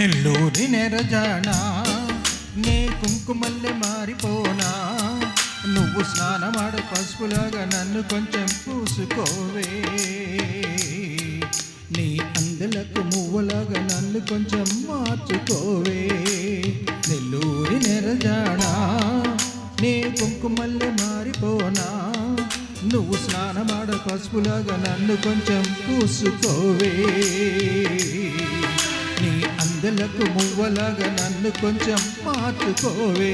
నెల్లూరి నెరజానా? నే కుంకుమల్లె మారిపోనా? నువ్వు స్నానమాడ పసుపులాగా నన్ను కొంచెం పూసుకోవే. నీ అందలకు మువ్వలాగా నన్ను కొంచెం మార్చుకోవే. నెల్లూరి నెరజానా? నే కుంకుమల్లె మారిపోనా? నువ్వు స్నానమాడ పసుపులాగా నన్ను కొంచెం పూసుకోవే. అందలకు మువ్వలాగా నన్ను కొంచెం మార్చుకోవే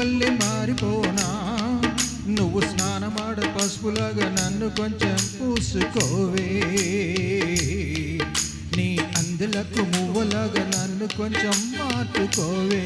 మళ్ళీ మారిపోనా? నువ్వు స్నానమాడ పసుపులాగా నన్ను కొంచెం పూసుకోవే. నీ అందులకు మువ్వలాగా నన్ను కొంచెం మార్చుకోవే.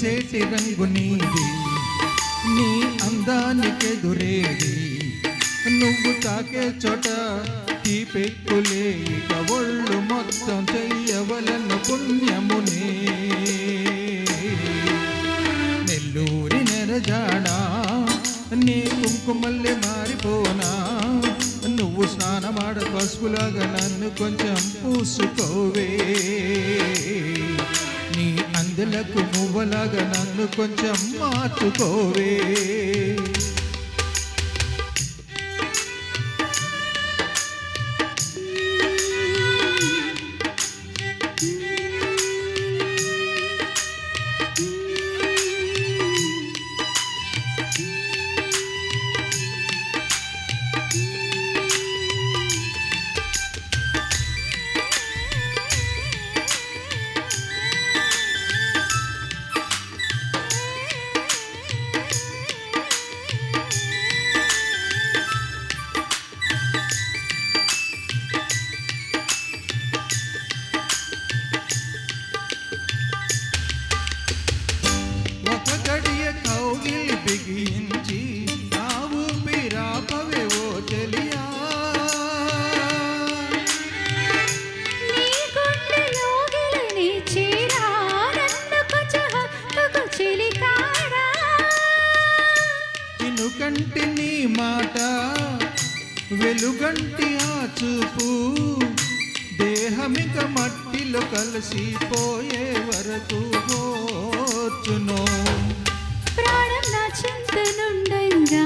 చేతి రంగు నీది నీ అందానికెదురేది. నువ్వు తాకే చోట తీపెక్కులే ఇక ఒళ్ళు మొత్తం చెయ్యవలను పుణ్యమునే. నెల్లూరి నెరజాడా నీ కుంకుమల్లి మారిపోనా. నువ్వు స్నానమాడ పసుపులాగా నన్ను కొంచెం పూసుకోవే. నీ అందులకు మువ్వలాగా నన్ను కొంచెం మార్చుకోవే మాట వెలుగంటి ఆ చూపు దేహమిక మట్టిలో కలిసిపోయే వరకు పోచును. ప్రాణం నా చింత నుండంగా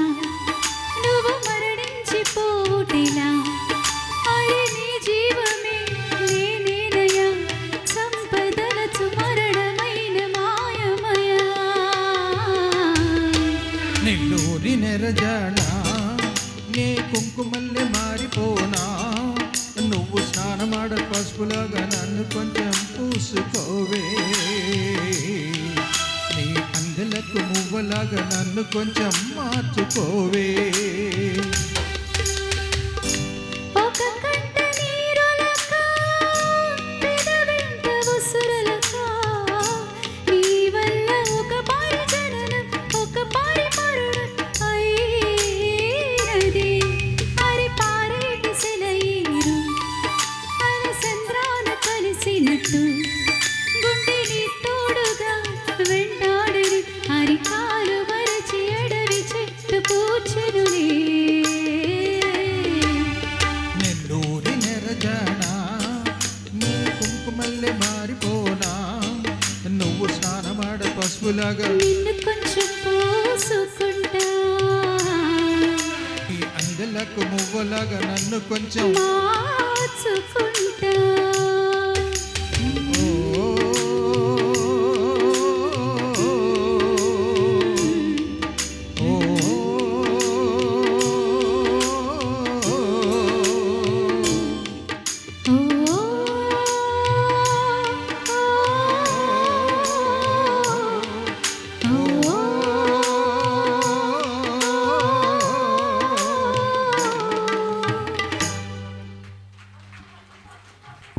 నెల్లూరి నెరజానా నే కుంకుమల్లె మారిపోనా? నువ్వు స్నానమాడ పసుపులాగా నన్ను కొంచెం పూసుకోవే. నీ అందలకు మువ్వలాగా నన్ను కొంచెం మార్చుకోవే. మువ్వలాగా నిన్ను కొంచెం పోసుకుంటా. నీ అందలకు మువ్వలాగా నన్ను కొంచెం మార్చుకుంటా.